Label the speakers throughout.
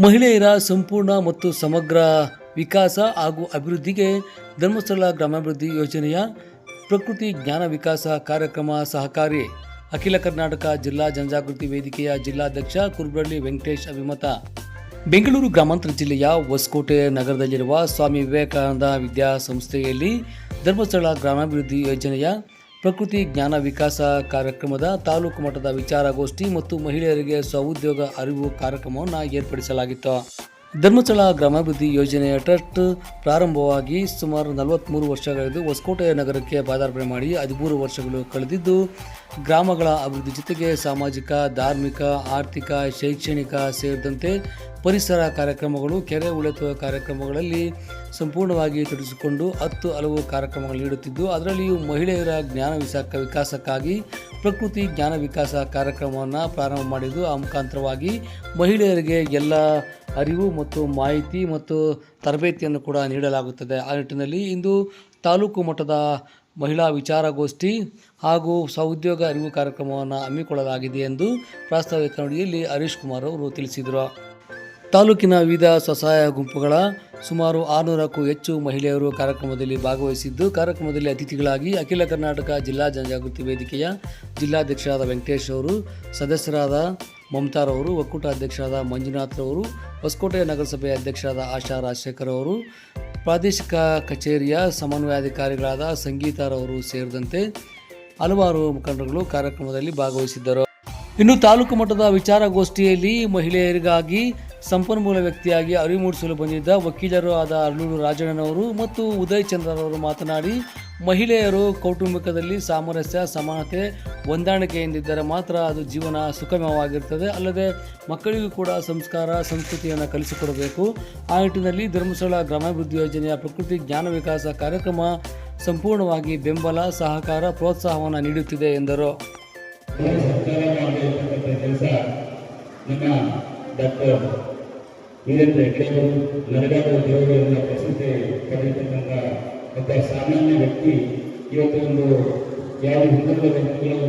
Speaker 1: ಮಹಿಳೆಯರ ಸಂಪೂರ್ಣ ಮತ್ತು ಸಮಗ್ರ ವಿಕಾಸ ಹಾಗೂ ಅಭಿವೃದ್ಧಿಗೆ ಧರ್ಮಸ್ಥಳ ಗ್ರಾಮಾಭಿವೃದ್ಧಿ ಯೋಜನೆಯ ಪ್ರಕೃತಿ ಜ್ಞಾನ ವಿಕಾಸ ಕಾರ್ಯಕ್ರಮ ಸಹಕಾರಿ ಅಖಿಲ ಕರ್ನಾಟಕ ಜಿಲ್ಲಾ ಜನಜಾಗೃತಿ ವೇದಿಕೆಯ ಜಿಲ್ಲಾಧ್ಯಕ್ಷ ಕುರ್ಬಳ್ಳಿ ವೆಂಕಟೇಶ್ ಅಭಿಮತ. ಬೆಂಗಳೂರು ಗ್ರಾಮಾಂತರ ಜಿಲ್ಲೆಯ ಹೊಸಕೋಟೆ ನಗರದಲ್ಲಿರುವ ಸ್ವಾಮಿ ವಿವೇಕಾನಂದ ವಿದ್ಯಾಸಂಸ್ಥೆಯಲ್ಲಿ ಧರ್ಮಸ್ಥಳ ಗ್ರಾಮಾಭಿವೃದ್ಧಿ ಯೋಜನೆಯ ಪ್ರಕೃತಿ ಜ್ಞಾನ ವಿಕಾಸ ಕಾರ್ಯಕ್ರಮದ ತಾಲೂಕು ಮಟ್ಟದ ವಿಚಾರಗೋಷ್ಠಿ ಮತ್ತು ಮಹಿಳೆಯರಿಗೆ ಸ್ವಉದ್ಯೋಗ ಅರಿವು ಕಾರ್ಯಕ್ರಮವನ್ನು ಏರ್ಪಡಿಸಲಾಗಿತ್ತು. ಧರ್ಮಸ್ಥಳ ಗ್ರಾಮಾಭಿವೃದ್ಧಿ ಯೋಜನೆಯ ಟ್ರಸ್ಟ್ ಪ್ರಾರಂಭವಾಗಿ ಸುಮಾರು ನಲವತ್ತ್ಮೂರು ವರ್ಷಗಳಿದ್ದು ಹೊಸಕೋಟೆ ನಗರಕ್ಕೆ ಪಾದಾರ್ಪಣೆ ಮಾಡಿ ಹದಿಮೂರು ವರ್ಷಗಳು ಕಳೆದಿದ್ದು, ಗ್ರಾಮಗಳ ಅಭಿವೃದ್ಧಿ ಜೊತೆಗೆ ಸಾಮಾಜಿಕ, ಧಾರ್ಮಿಕ, ಆರ್ಥಿಕ, ಶೈಕ್ಷಣಿಕ ಸೇರಿದಂತೆ ಪರಿಸರ ಕಾರ್ಯಕ್ರಮಗಳು, ಕೆರೆ ಉಳಿತುವ ಕಾರ್ಯಕ್ರಮಗಳಲ್ಲಿ ಸಂಪೂರ್ಣವಾಗಿ ತೊಡಗಿಸಿಕೊಂಡು ಹತ್ತು ಹಲವು ಕಾರ್ಯಕ್ರಮಗಳು ನೀಡುತ್ತಿದ್ದು, ಅದರಲ್ಲಿಯೂ ಮಹಿಳೆಯರ ಜ್ಞಾನ ವಿಕಾಸಕ್ಕಾಗಿ ಪ್ರಕೃತಿ ಜ್ಞಾನ ವಿಕಾಸ ಕಾರ್ಯಕ್ರಮವನ್ನು ಪ್ರಾರಂಭ ಮಾಡಿದ್ದು, ಆ ಮುಖಾಂತರವಾಗಿ ಮಹಿಳೆಯರಿಗೆ ಎಲ್ಲ ಅರಿವು ಮತ್ತು ಮಾಹಿತಿ ಮತ್ತು ತರಬೇತಿಯನ್ನು ಕೂಡ ನೀಡಲಾಗುತ್ತದೆ. ಆ ನಿಟ್ಟಿನಲ್ಲಿ ಇಂದು ತಾಲೂಕು ಮಟ್ಟದ ಮಹಿಳಾ ವಿಚಾರಗೋಷ್ಠಿ ಹಾಗೂ ಸೌದ್ಯೋಗ ಅರಿವು ಕಾರ್ಯಕ್ರಮವನ್ನು ಹಮ್ಮಿಕೊಳ್ಳಲಾಗಿದೆ ಎಂದು ಪ್ರಾಸ್ತಾವಿಕ ನುಡಿಯಲ್ಲಿ ಹರೀಶ್ ಕುಮಾರ್ ಅವರು ತಿಳಿಸಿದರು. ತಾಲೂಕಿನ ವಿವಿಧ ಸ್ವಸಹಾಯ ಗುಂಪುಗಳ ಸುಮಾರು ಆರುನೂರಕ್ಕೂ ಹೆಚ್ಚು ಮಹಿಳೆಯರು ಕಾರ್ಯಕ್ರಮದಲ್ಲಿ ಭಾಗವಹಿಸಿದ್ದು, ಕಾರ್ಯಕ್ರಮದಲ್ಲಿ ಅತಿಥಿಗಳಾಗಿ ಅಖಿಲ ಕರ್ನಾಟಕ ಜಿಲ್ಲಾ ಜನಜಾಗೃತಿ ವೇದಿಕೆಯ ಜಿಲ್ಲಾಧ್ಯಕ್ಷರಾದ ವೆಂಕಟೇಶ್ ಅವರು, ಸದಸ್ಯರಾದ ಮಮತಾರವರು ಒಕ್ಕೂಟ ಅಧ್ಯಕ್ಷರಾದ ಮಂಜುನಾಥ್ರವರು ಹೊಸಕೋಟೆ ನಗರಸಭೆ ಅಧ್ಯಕ್ಷರಾದ ಆಶಾ ರಾಜಶೇಖರ್ ಅವರು, ಪ್ರಾದೇಶಿಕ ಕಚೇರಿಯ ಸಮನ್ವಯಾಧಿಕಾರಿಗಳಾದ ಸಂಗೀತಾರವರು ಸೇರಿದಂತೆ ಹಲವಾರು ಮುಖಂಡರುಗಳು ಕಾರ್ಯಕ್ರಮದಲ್ಲಿ ಭಾಗವಹಿಸಿದ್ದರು. ಇನ್ನು ತಾಲೂಕು ಮಟ್ಟದ ವಿಚಾರಗೋಷ್ಠಿಯಲ್ಲಿ ಮಹಿಳೆಯರಿಗಾಗಿ ಸಂಪನ್ಮೂಲ ವ್ಯಕ್ತಿಯಾಗಿ ಅರಿವು ಮೂಡಿಸಲು ಬಂದಿದ್ದ ವಕೀಲರು ಆದ ಅರ್ಲೂರು ರಾಜಣ್ಣನವರು ಮತ್ತು ಉದಯ್ ಚಂದ್ರರವರು ಮಾತನಾಡಿ, ಮಹಿಳೆಯರು ಕೌಟುಂಬಿಕದಲ್ಲಿ ಸಾಮರಸ್ಯ, ಸಮಾನತೆ ಹೊಂದಾಣಿಕೆಯಿಂದಿದ್ದರೆ ಮಾತ್ರ ಅದು ಜೀವನ ಸುಖಮವಾಗಿರುತ್ತದೆ ಅಲ್ಲದೆ ಮಕ್ಕಳಿಗೂ ಕೂಡ ಸಂಸ್ಕಾರ, ಸಂಸ್ಕೃತಿಯನ್ನು ಕಲಿಸಿಕೊಡಬೇಕು. ಆ ನಿಟ್ಟಿನಲ್ಲಿ ಧರ್ಮಸ್ಥಳ ಗ್ರಾಮಾಭಿವೃದ್ಧಿ ಯೋಜನೆಯ ಪ್ರಕೃತಿ ಜ್ಞಾನ ವಿಕಾಸ ಕಾರ್ಯಕ್ರಮ ಸಂಪೂರ್ಣವಾಗಿ ಬೆಂಬಲ, ಸಹಕಾರ, ಪ್ರೋತ್ಸಾಹವನ್ನು ನೀಡುತ್ತಿದೆ ಎಂದರು.
Speaker 2: ನಮ್ಮ ಡಾಕ್ಟರ್ ವೀರೇಂದ್ರ ಕೆಲವರು ನನಗಾದ ದೇವರುಗಳಿಂದ ಪ್ರಸಿದ್ಧಿ ಪಡೆಯತಕ್ಕಂಥ ಒಬ್ಬ ಸಾಮಾನ್ಯ ವ್ಯಕ್ತಿ ಇವತ್ತು ಒಂದು ಯಾವ ಹಿಂದುಳಿದ ವ್ಯಕ್ತಿಗಳು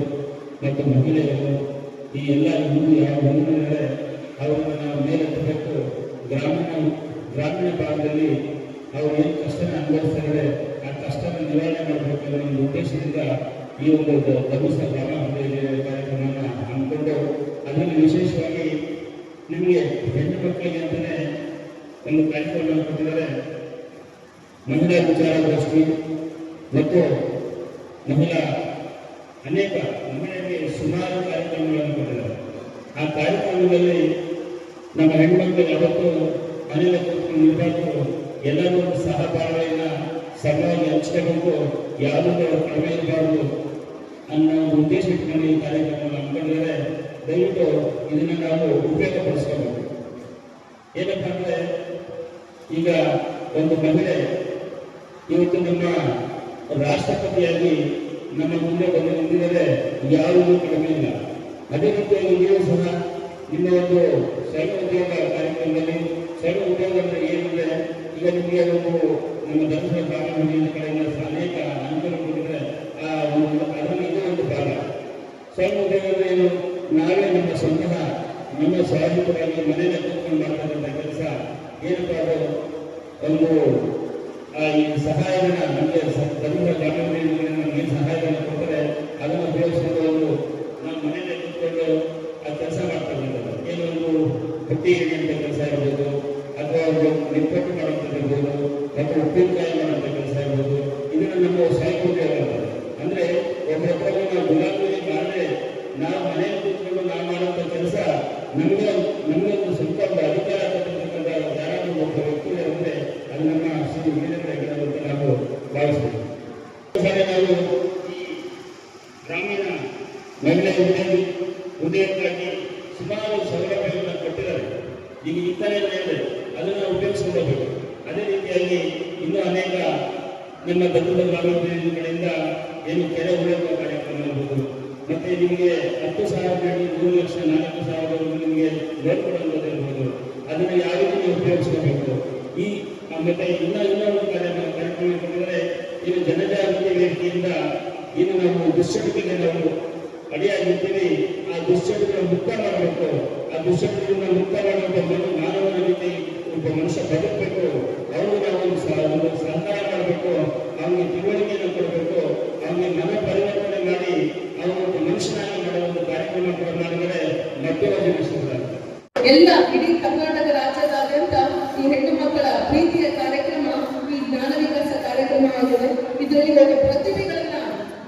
Speaker 2: ಮತ್ತು ಮಹಿಳೆಯರು, ಈ ಎಲ್ಲ ಹಿಂದೂ ಯಾವ ಬಂಧುಗಳಿದೆ ಅವರನ್ನು ನಾವು ಮೇಲೆತ್ತಬೇಕು ಗ್ರಾಮೀಣ ಗ್ರಾಮೀಣ ಭಾಗದಲ್ಲಿ ಅವರು ಏನು ಕಷ್ಟನ ಅನುಭವಿಸ್ತಾರೆ, ಆ ಕಷ್ಟನ ನಿವಾರಣೆ ಮಾಡಬೇಕನ್ನೋ ಒಂದು ಉದ್ದೇಶದಿಂದ ಈ ಒಂದು ಧರ್ಮಸ್ಥಳ ಗ್ರಾಮ ಕಾರ್ಯಕ್ರಮವನ್ನು ಹಮ್ಮಿಕೊಂಡು ಅದರಲ್ಲಿ ವಿಶೇಷವಾಗಿ ನಿಮಗೆ ಹೆಣ್ಣು ಮಕ್ಕಳಿಗೆ ಅಂತಲೇ ಒಂದು ಕಾರ್ಯಕ್ರಮ ಕೊಟ್ಟಿದ್ದಾರೆ ಮಹಿಳಾ ವಿಚಾರಗೋಷ್ಠಿ ಮತ್ತು ಮಹಿಳಾ ಅನೇಕ ಮಹಿಳೆಯರಿಗೆ ಸುಮಾರು ಕಾರ್ಯಕ್ರಮಗಳನ್ನು ಕೊಟ್ಟಿದ್ದಾರೆ. ಆ ಕಾರ್ಯಕ್ರಮದಲ್ಲಿ ನಮ್ಮ ಹೆಣ್ಮಕ್ಳು ಯಾವತ್ತು ಮನೆಯಲ್ಲಿ ಕೂತ್ಕೊಂಡು ಎಲ್ಲರೂ ಒಂದು ಸಹಬಾಳ್ವೆಯನ್ನ ಸಮವಾಗಿ ಹಂಚ್ಕೋಬೇಕು, ಯಾವುದೂ ಕಡಿಮೆ ಇರಬಾರ್ದು ಅನ್ನೋ ಉದ್ದೇಶ ಇಟ್ಕೊಂಡು ಈ ಕಾರ್ಯಕ್ರಮವನ್ನು ಹಮ್ಮಿಕೊಂಡಿದ್ದಾರೆ. ದಯವಿಟ್ಟು ಇದನ್ನ ನಾವು ಉಪಯೋಗಪಡಿಸ್ಕೋಬೇಕು ಏನಪ್ಪ ಅಂದರೆ ಈಗ ಒಂದು ಮಹಿಳೆ, ಇವತ್ತು ನಮ್ಮ ರಾಷ್ಟ್ರಪತಿಯಾಗಿ ನಮ್ಮ ಮುಂದೆ ಬಂದು ನಿಂತಿದ್ದರೆ ಯಾವುದೂ ಕಡಿಮೆ ಇಲ್ಲ. ಅದೇ ರೀತಿಯಾಗಿ ನೀವು ಸಹ ನಿಮ್ಮ ಒಂದು ಸ್ವಯಂ ಉದ್ಯೋಗ ಕಾರ್ಯಕ್ರಮದಲ್ಲಿ ಸ್ವಯಂ ಉದ್ಯೋಗ ಅಂದ್ರೆ ಏನಿದೆ, ಈಗ ನಿಮಗೆ ಒಂದು ನಮ್ಮ ಧರ್ಮದ ಗ್ರಾಮೀಣ ಕಡೆಯಿಂದ ಅನೇಕ ಅನುಕೂಲ ಕೊಟ್ಟಿದ್ರೆ ಆ ಒಂದು ಅದರಲ್ಲಿ ಇದು ಒಂದು ಭಾಗ ಸ್ವಯಂ ಉದ್ಯೋಗ ಅಂದ್ರೆ ಏನು ನಾವೇ ನಮ್ಮ ಸ್ವಂತ ಮನೆಯಲ್ಲಿ ಕೂತ್ಕೊಂಡು ಮಾಡ್ತಕ್ಕಂಥ ಕೆಲಸ ಏನಪ್ಪಾ ಅದು? ಒಂದು ಈ ಸಹಾಯಧನ ನಮಗೆ ಧರ್ಮದ ಗ್ರಾಮೀಣ ನಮಗೆ ಸಹಾಯಧನ ಕೊಟ್ಟರೆ ಅದನ್ನು ಉಪಯೋಗಿಸಿಕೊಂಡು ಒಂದು ನಮ್ಮ ಮನೆಯಲ್ಲೇ ಕೂತ್ಕೊಂಡು ಆ ಕೆಲಸ ಮಾಡ್ತಕ್ಕಂಥದ್ದು. ಏನೊಂದು ಬುಟ್ಟಿ ಹಿಡಿಯುವಂಥ ಕೆಲಸ ಇರ್ಬೋದು, ಅಥವಾ ಒಂದು ನಿಪ್ಪಟ್ಟು ಮಾಡುವಂಥದ್ದು ಇರ್ಬೋದು, ಅಥವಾ ಉಪ್ಪಿನಕಾಯಿ ಮಾಡುವಂಥ ಕೆಲಸ ಇರ್ಬೋದು, ಇದನ್ನು ನಮ್ಮ ಸ್ವಯಂ ಅಂದರೆ ಇರ್ತದೆ ಅಂದ್ರೆ ಒಬ್ಬರೊಬ್ಬರು ನಾವು ಗುಲಾಬಿ ಮಾಡದೆ ನಾವು ಮನೆಯಲ್ಲಿ ನಮಗೆ ನಮಗೆ ಒಂದು ಸ್ವಲ್ಪ ಅಧಿಕಾರ ಕೊಟ್ಟಿರ್ತಕ್ಕಂಥ ಯಾರಾದರೂ ಒಬ್ಬ ವ್ಯಕ್ತಿ ಅಂದ್ರೆ ಅದು ನಮ್ಮ ಶ್ರೀ ವೀರೇಂದ್ರ ನಾವು ಭಾವಿಸ್ತೇವೆ. ನಾವು ಈ ಗ್ರಾಮೀಣ ಮಹಿಳೆ ಉದ್ಯೋಗಿ ಉದ್ಯೋಗಕ್ಕಾಗಿ ಸುಮಾರು ಸೌಲಭ್ಯಗಳನ್ನು ಕೊಟ್ಟಿದ್ದಾರೆ. ಈಗ ಇತ್ತಲೇ ಇದೆ ಅದನ್ನು ಉಪಯೋಗಿಸ್ಕೊಳ್ಬೇಕು. ಅದೇ ರೀತಿಯಲ್ಲಿ ಇನ್ನೂ ಅನೇಕ ನಮ್ಮ ದತ್ತದ ಕಡೆಯಿಂದ ಏನು ಕೆರೆ ಉಳಿಯುವ ಕಾರ್ಯಕ್ರಮ ಮತ್ತೆ ನಿಮಗೆ ಹತ್ತು ಸಾವಿರ ಬೇಡಿ, ಮೂರು ಲಕ್ಷ, ನಾಲ್ಕು ಸಾವಿರವರೆಗೂ ನಿಮಗೆ ಲೋನ್ ಕೊಡುವಂಥದ್ದಿರ್ಬೋದು ಅದನ್ನು ಯಾವ ರೀತಿ ನೀವು ಉಪಯೋಗಿಸ್ಕೋಬೇಕು? ಈ ಮತ್ತೆ ಇನ್ನ ಇನ್ನೊಂದು ಕಾರ್ಯಕ್ರಮ ಕಾರ್ಯಕ್ರಮ ಕೊಟ್ಟಿದ್ದಾರೆ ಇದು ಜನಜಾಗೃತಿ ವೇದಿಕೆಯಿಂದ ಇನ್ನು ನಾವು ದುಶ್ಚಟಕ್ಕೆ ನಾವು ಅಡಿಯಾಗಿರ್ತೀವಿ ಆ ದುಶ್ಚಟಿಕೆ ಮುಕ್ತ ಮಾಡಬೇಕು. ಆ ದುಶ್ಚಟಿಕೆಯಿಂದ ಮುಕ್ತ ಮಾಡುವಂಥ ಮಾನವನ ಮನುಷ್ಯ ಬದುಕಬೇಕು. ಅವನಿಗೆ ಒಂದು ಸಹಕಾರ ಮಾಡಬೇಕು. ಅವನಿಗೆ ತಿಳುವಳಿಕೆಯನ್ನು ಕೊಡಬೇಕು ಅವನಿಗೆ ಮನ ಪರಿವರ್ತನೆ ಮಾಡಿ ಅವನ ಒಂದು ಮನುಷ್ಯನಾಗಿ ಮಾಡುವ ಒಂದು ಕಾರ್ಯಕ್ರಮ ಕೂಡ ಮಾಡಿದರೆ ಮತ್ತೆ ಒಂದು ವಿಶ್ವಾಸ
Speaker 3: ಎಲ್ಲ ಇಡೀ ಕರ್ನಾಟಕ ರಾಜ್ಯದಾದ್ಯಂತ ಈ ಹೆಣ್ಣು ಮಕ್ಕಳ ಪ್ರೀತಿಯ ಕಾರ್ಯಕ್ರಮ ಈ ಜ್ಞಾನ ವಿಕಾಸ ಕಾರ್ಯಕ್ರಮ ಆಗಿದೆ ಇದರಲ್ಲಿ ಒಂದು ಪ್ರತಿಭೆಗಳನ್ನ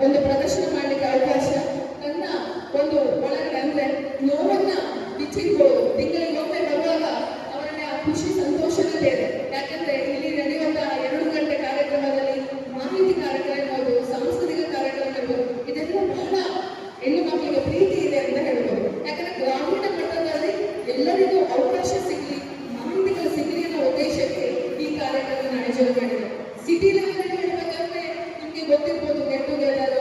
Speaker 3: ಒಂದು ಪ್ರದರ್ಶನ ಮಾಡಲಿಕ್ಕೆ ಅವಕಾಶ ನನ್ನ ಒಂದು ಒಳಗಡೆ ಅಂದ್ರೆ ನೋವನ್ನ ಬಿಚ್ಚಿಟ್ಬೋದು ತಿಂಗಳಿಗೆ ಒಮ್ಮೆ ಬರುವಾಗ ಅವರಲ್ಲಿ ಆ ಖುಷಿ ಸಂತೋಷವೇ ಬೇರೆ ಯಾಕಂದ್ರೆ ಇಲ್ಲಿ ನಡೆಯುವಂತಹ ಎರಡು ಗಂಟೆ ಕಾರ್ಯಕ್ರಮದಲ್ಲಿ ಮಾಹಿತಿ ಕಾರ್ಯಕ್ರಮ ಇರ್ಬೋದು ಸಾಂಸ್ಕೃತಿಕ ಕಾರ್ಯಕ್ರಮ ಇರ್ಬೋದು ಇದೆಲ್ಲ ಬಹಳ ಹೆಣ್ಣು ಮಕ್ಕಳಿಗೆ ಪ್ರೀತಿ ಇದೆ ಅಂತ ಹೇಳ್ಬೋದು ಯಾಕಂದ್ರೆ ಗ್ರಾಮೀಣ ಮಟ್ಟದಲ್ಲಿ ಎಲ್ಲರಿಗೂ ಅವಕಾಶ ಸಿಗಲಿ ಮಾಹಿತಿಗಳು ಸಿಗಲಿ ಅನ್ನೋ ಉದ್ದೇಶಕ್ಕೆ ಈ ಕಾರ್ಯಕ್ರಮ ಆಯೋಜನೆ ಮಾಡಿದೆ ಸಿಟಿ ಲೆವೆಲ್ ಹೇಳ್ಬೇಕಂದ್ರೆ ನಿಮ್ಗೆ ಗೊತ್ತಿರ್ಬೋದು ಗೆಟ್ ಟುಗೆದರ್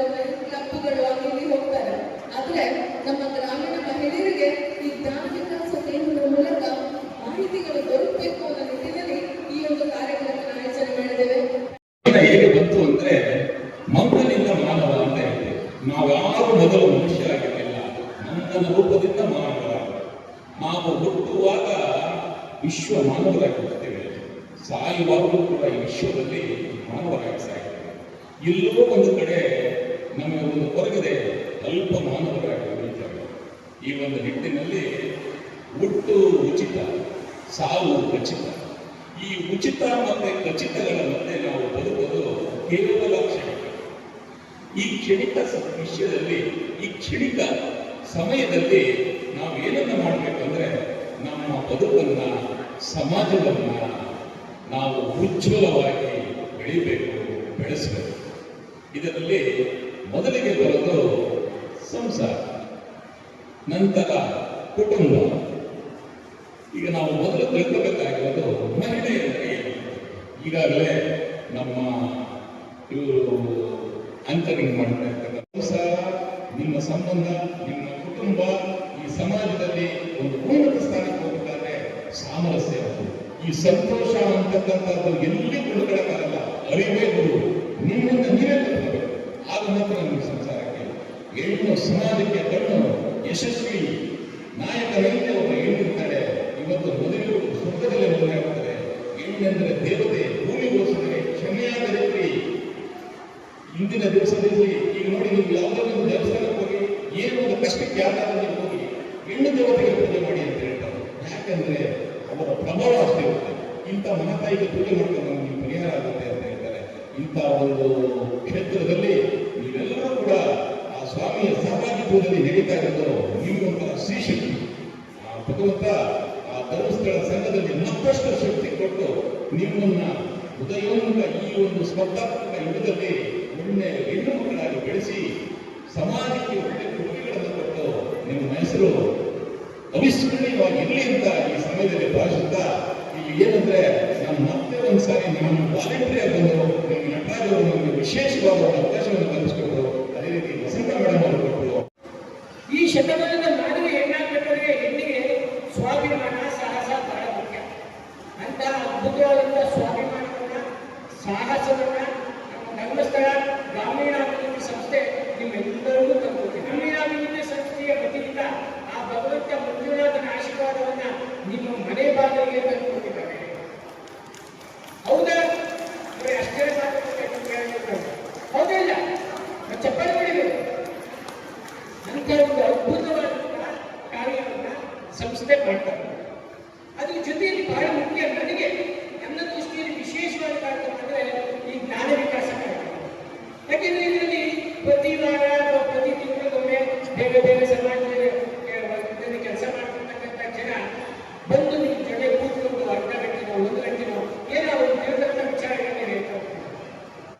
Speaker 3: ಕ್ಲಬ್ಗಳು ಅಲ್ಲಿ ಇಲ್ಲಿ ಹೋಗ್ತಾರೆ ಆದ್ರೆ ನಮ್ಮ ಗ್ರಾಮೀಣ ಮಹಿಳೆಯರಿಗೆ ಈ ಜ್ಞಾನ ವಿಕಾಸ ಕೇಂದ್ರದ ಮೂಲಕ ಮಾಹಿತಿಗಳು ದೊರಕಬೇಕು ಅನ್ನೋ ನಿಟ್ಟಿನಲ್ಲಿ ಈ ಒಂದು ಕಾರ್ಯಕ್ರಮ ಆಯೋಜನೆ ಮಾಡಿದ್ದೇವೆ
Speaker 4: ಮಾನವ ಹೇಗೆ ಬಂತು ಅಂದ್ರೆ ಮಂಗನಿಂದ ಮಾನವ ಅಂತ ಹೇಳ್ತೇವೆ ನಾವ್ಯಾರು ಮೊದಲು ಮನುಷ್ಯರಾಗಿರಲಿಲ್ಲ. ಮಂಗನ ರೂಪದಿಂದ ಮಾನವರಾಗ ನಾವು ಹುಟ್ಟುವಾಗ ವಿಶ್ವ ಮಾನವರಾಗಿ ಹುಟ್ಟುತ್ತೇವೆ ಸಾಯುವಾಗಲೂ ಕೂಡ ಈ ವಿಶ್ವದಲ್ಲಿ ಮಾನವರಾಗಿ ಸಾಯ್ತೇವೆ ಎಲ್ಲೋ ಒಂದು ಕಡೆ ನಮಗೆ ಒಂದು ಕೊರಗಿದೆ ಅಲ್ಪ ಮಾನವರಾಗಿ ಉಳಿತೇವೆ ಈ ಒಂದು ನಿಟ್ಟಿನಲ್ಲಿ ಹುಟ್ಟು ಉಚಿತ, ಸಾವು ಖಚಿತ. ಈ ಉಚಿತ ಮತ್ತು ಖಚಿತಗಳ ಮಧ್ಯೆ ನಾವು ಬದುಕೋದು ಕೇವಲ ಕ್ಷಣಿಕ ಈ ಕ್ಷಣಿಕ ವಿಷಯದಲ್ಲಿ, ಈ ಕ್ಷಣಿಕ ಸಮಯದಲ್ಲಿ ನಾವು ಏನನ್ನ ಮಾಡಬೇಕಂದ್ರೆ ನಮ್ಮ ಬದುಕನ್ನ, ಸಮಾಜವನ್ನ ನಾವು ಉಜ್ವಲವಾಗಿ ಬೆಳಿಬೇಕು, ಬೆಳೆಸಬೇಕು. ಇದರಲ್ಲಿ ಮೊದಲಿಗೆ ಬರೋದು ಸಂಸಾರ, ನಂತರ ಕುಟುಂಬ. ಈಗ ನಾವು ಮೊದಲು ತಿಳ್ಕೋಬೇಕಾಗಿರೋದು ಮಹಿಳೆ ಅಂದರೆ ಏನು? ಈಗಾಗಲೇ ನಮ್ಮ ಇವರು ಆಂಕರಿಂಗ್ ಮಾಡ್ತಾ ಇರ್ತಕ್ಕಂಥ ಸಂಸಾರ ನಿಮ್ಮ ಸಂಬಂಧ ನಿಮ್ಮ ಕುಟುಂಬ ಈ ಸಮಾಜದಲ್ಲಿ ಒಂದು ಉನ್ನತ ಸ್ಥಾನಕ್ಕೆ ಹೋಗಬೇಕಾದ್ರೆ ಸಾಮರಸ್ಯ ಅದು. ಈ ಸಂತೋಷ ಅಂತಕ್ಕಂಥದ್ದು ಎಲ್ಲಿ ಬಿಡುಗಡೆಗಾಗಲ್ಲ ಅರಿವೇ ಗುರು. ನಿಮ್ಮಿಂದ ನೀವೇ ಕಲ್ತ್ಕೋಬೇಕು ಆಗ ಮಾತ್ರ ನಿಮ್ಮ ಸಂಸಾರಕ್ಕೆ ಹೆಣ್ಣು ಸಮಾಜಕ್ಕೆ ಕಣ್ಣು ಯಶಸ್ವಿ ನಾಯಕರಲ್ಲಿ ಒಬ್ಬ ಹೆಣ್ಣಿರ್ತಾಳೆ ಇವತ್ತು ಮೊದಲು ಸ್ವರ್ಗದಲ್ಲಿ ಮದುವೆ ಆಗ್ತದೆ ಹೆಣ್ಣೆಂದರೆ ದೇವತೆ ಭೂಮಿಗೋಸ್ಕರ ಕ್ಷಮೆಯಾಗದಿರಲಿ ಇಂದಿನ ದಿವಸದಲ್ಲಿ ಈಗ ನೋಡಿ ನೀವು ಯಾವುದೋ ಒಂದು ದೇವಸ್ಥಾನಕ್ಕೆ ಹೋಗಿ, ಏನು ಒಂದು ಕಷ್ಟಕ್ಕೆ ಯಾರಾದರೂ ಹೋಗಿ, ಹೆಣ್ಣು ದೇವತೆಗೆ ಪೂಜೆ ಮಾಡಿ ಅಂತ ಹೇಳ್ತಾರೆ. ಯಾಕಂದ್ರೆ ಅವರ ಪ್ರಭಾವ ಅಷ್ಟೇ ಇರುತ್ತೆ ಇಂಥ ಮನತಾಯಿಗೆ ಪೂಜೆ ಮಾಡ್ಕೊಂಡು ನಮಗೆ ಪರಿಹಾರ ಆಗುತ್ತೆ ಅಂತ ಹೇಳ್ತಾರೆ. ಇಂಥ ಒಂದು ಕ್ಷೇತ್ರದಲ್ಲಿ ನೀವೆಲ್ಲರೂ ಕೂಡ ಆ ಸ್ವಾಮಿಯ ಸಹಭಾಗಿತ್ವದಲ್ಲಿ ನಡೀತಾ ಇರೋದು ನಿಮಗೊಂಥರ ಶ್ರೀಶಕ್ತಿ. ಆ ಭಗವಂತ ಆ ಧರ್ಮಸ್ಥಳ ಸಂಘದಲ್ಲಿ ಮತ್ತಷ್ಟು ಶಕ್ತಿ ಕೊಟ್ಟು ನಿಮ್ಮನ್ನ ಉದಯೋನ್ಮುಖ ಈ ಒಂದು ಸ್ಪರ್ಧಾತ್ಮಕ ಯುಗದಲ್ಲಿ ಒಳ್ಳೆ ಹೆಣ್ಣು ಮಕ್ಕಳಾಗಿ ಬೆಳೆಸಿ ಸಮಾಜಕ್ಕೆ ಒಳ್ಳೆ ಕೊಡುಗೆಗಳನ್ನು ಕೊಟ್ಟು ನಿಮ್ಮ ಹೆಸರು ಅವಿಸ್ಮರಣೀಯವಾಗಿ ಇರಲಿ ಅಂತ ಈ ಸಮಯದಲ್ಲಿ ಭಾವಿಸುತ್ತಾ ಏನಂದ್ರೆ ನಾನು ಮತ್ತೆ ಒಂದ್ಸಾರಿ ನಾನು ವಾಲಂಟಿಯರ್ ಬಂದು ನಿಮ್ಮ ನಟರಾಜ್ ನಮಗೆ ವಿಶೇಷವಾದ ಅವಕಾಶವನ್ನು ಕಲಿಸ್ಕೊಟ್ರು ಅದೇ ರೀತಿ ವಸಂತ ಮೇಡಮ್ ಅವರು ಕೊಟ್ಟರು
Speaker 5: ಈ ಶತಮಾನದ ಮಾನವ ಹೆಣ್ಣಾಗಬೇಕಾದ್ರೆ ಹೆಣ್ಣಿಗೆ ಸ್ವಾಭಿಮಾನ ಸಾಹಸ ಬಹಳ ಮುಖ್ಯ. ಅಂತ ಅದ್ಭುತವಾದಂತಹ ಸ್ವಾಭಿಮಾನವನ್ನ, ಸಾಹಸವನ್ನ ನಮ್ಮ ಧರ್ಮಸ್ಥಳ ಗ್ರಾಮೀಣಾಭಿವೃದ್ಧಿ ಸಂಸ್ಥೆ ನಿಮ್ಮೆಲ್ಲರಿಗೂ ತಂದುಕೊಟ್ಟಿದೆ. ಗ್ರಾಮೀಣಾಭಿವೃದ್ಧಿ ಸಂಸ್ಥೆಯ ವತಿಯಿಂದ ಆ ಭಗವಂತ ಮಂಜುನಾಥನ ಆಶೀರ್ವಾದವನ್ನ ನಿಮ್ಮ ಮನೆ ಬಾಗಿಲಿಗೆ ತಂದುಕೊಟ್ಟಿದ್ದಾರೆ